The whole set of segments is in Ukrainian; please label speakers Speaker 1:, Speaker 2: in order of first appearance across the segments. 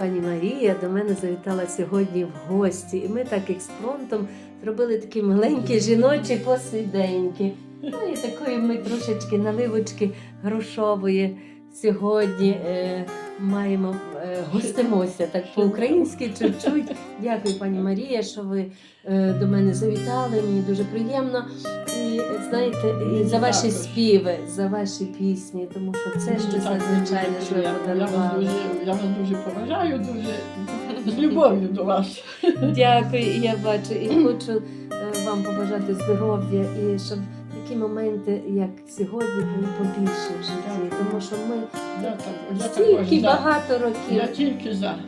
Speaker 1: пані Марія до мене завітала сьогодні в гості, і ми так експромтом зробили такі маленькі жіночі посиденьки. Ну і такої ми трошечки наливочки грушової сьогодні е, маємо е, гостимося так по-українськи чуть-чуть. Дякую, пані Марія, що ви е, до мене завітали. Мені дуже приємно. І знаєте, і за ваші співи, за ваші пісні, тому що це щось надзвичайне, що ви
Speaker 2: я, я, вас
Speaker 1: подарували.
Speaker 2: дуже, я вас дуже поважаю, дуже з любов'ю до вас.
Speaker 1: Дякую, і я бачу, і хочу е, вам побажати здоров'я, і щоб такі моменти, як сьогодні, були побільше в житті, тому що ми
Speaker 2: Я, так, я
Speaker 1: стільки
Speaker 2: за.
Speaker 1: багато років.
Speaker 2: Я тільки за.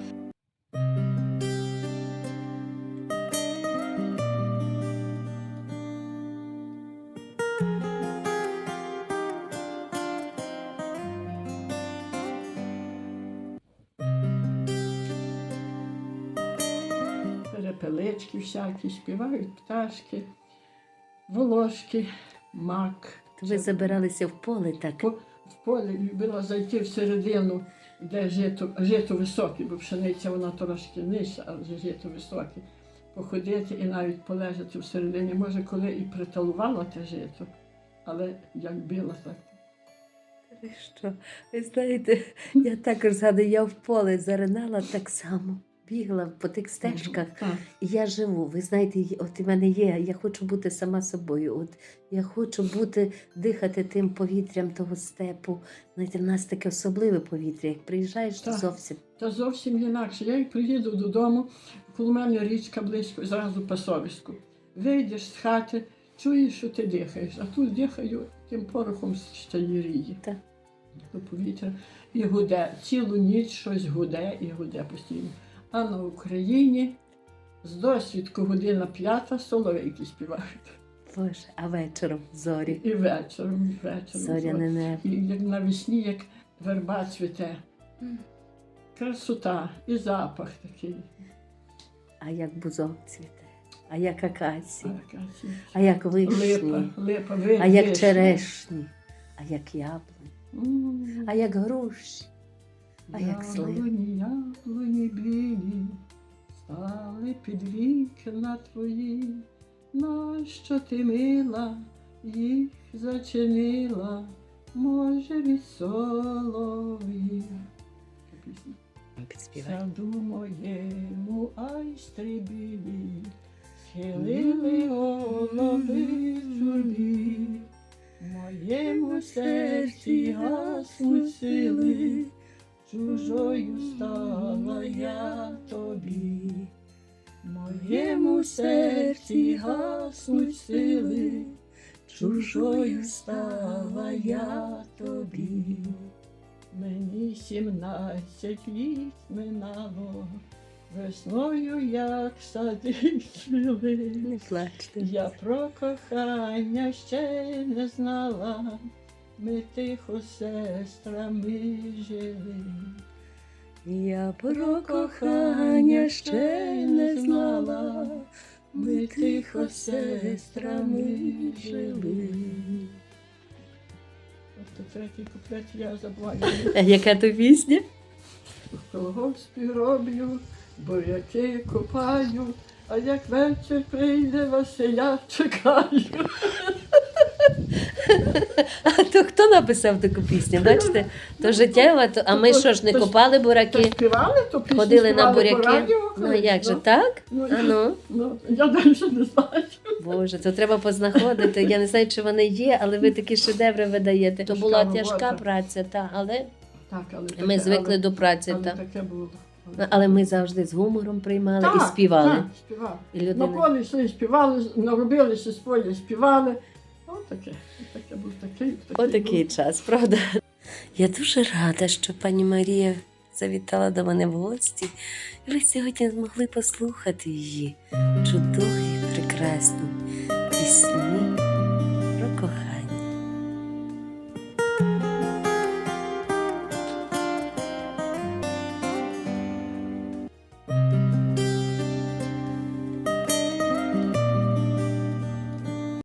Speaker 2: Перепелички всякі співають пташки, волошки, мак.
Speaker 1: Ви забиралися в поле так.
Speaker 2: В полі любила зайти всередину, де жито, жито високе, бо пшениця вона трошки нижча, але жито високе. Походити і навіть полежати всередині. Може, коли і приталувала те жито, але як била, так.
Speaker 1: Ви Що? Ви знаєте, я також згадую, я в поле заринала так само. Бігла по тих стежках, і я живу. Ви знаєте, от у мене є. Я хочу бути сама собою. От я хочу бути, дихати тим повітрям того степу. Знаєте, в нас таке особливе повітря. Як приїжджаєш, то зовсім
Speaker 2: Та зовсім інакше. Я як приїду додому, коло мене річка близько, зразу пасовиську. Вийдеш з хати, чуєш, що ти дихаєш, а тут дихаю тим порохом з щаєрії. Повітря. І гуде. Цілу ніч щось гуде і гуде постійно. А на Україні з досвідку година п'ята соловейки співають.
Speaker 1: Боже, а вечором зорі.
Speaker 2: І вечором, і вечором.
Speaker 1: Зоряне небо.
Speaker 2: І як навесні, як верба цвіте. Красота і запах такий.
Speaker 1: А як бузок цвіте, а як акація,
Speaker 2: Акація.
Speaker 1: а як
Speaker 2: Липа,
Speaker 1: вишні,
Speaker 2: липа, ви,
Speaker 1: а як черешні, а як яблуні, а як груші. А як слив.
Speaker 2: Яблуні, яблуні білі, стали під вікна твої. Нащо ти мила, їх зачинила, може від солов'я. Така Саду моєму айстри білі, схилили голови журбі, моєму серці гаснуть сили, чужою стала я тобі. Моєму серці гаснуть сили, чужою стала я тобі. Мені сімнадцять літ минало, весною як сади цвіли.
Speaker 1: Не плачте.
Speaker 2: Я про кохання ще не знала, ми тихо сестрами жили.
Speaker 1: Я про кохання ще не знала,
Speaker 2: ми тихо сестрами жили. Ось третій куплет я забуваю.
Speaker 1: А яка то пісня?
Speaker 2: В колгоспі роблю, буряки копаю, а як вечір прийде Василя, чекаю.
Speaker 1: А то хто написав таку пісню? Бачите? То життєва, то... а ми що ж не копали
Speaker 2: То
Speaker 1: бураки,
Speaker 2: співали, то пісні
Speaker 1: ходили на
Speaker 2: співали по
Speaker 1: буряки.
Speaker 2: радіо,
Speaker 1: Ну як же,
Speaker 2: ну,
Speaker 1: так?
Speaker 2: Ну,
Speaker 1: А ну.
Speaker 2: ну, я далі не знаю.
Speaker 1: Боже, то треба познаходити. Я не знаю, чи вони є, але ви такі шедеври видаєте. То була
Speaker 2: Тяжка
Speaker 1: тяжка
Speaker 2: робота.
Speaker 1: праця, та, але
Speaker 2: Так, але
Speaker 1: ми
Speaker 2: таке-
Speaker 1: звикли
Speaker 2: але-
Speaker 1: до праці.
Speaker 2: але
Speaker 1: Та.
Speaker 2: таке було.
Speaker 1: Але ми завжди з гумором приймали і співали.
Speaker 2: Так, співали.
Speaker 1: І
Speaker 2: На
Speaker 1: людина.
Speaker 2: полі йшли, співали, наробилися з поля, співали. Отаке, таке був такий. такий
Speaker 1: Отакий час, правда? Я дуже рада, що пані Марія завітала до мене в гості. І ви сьогодні змогли послухати її чудові, прекрасні пісні,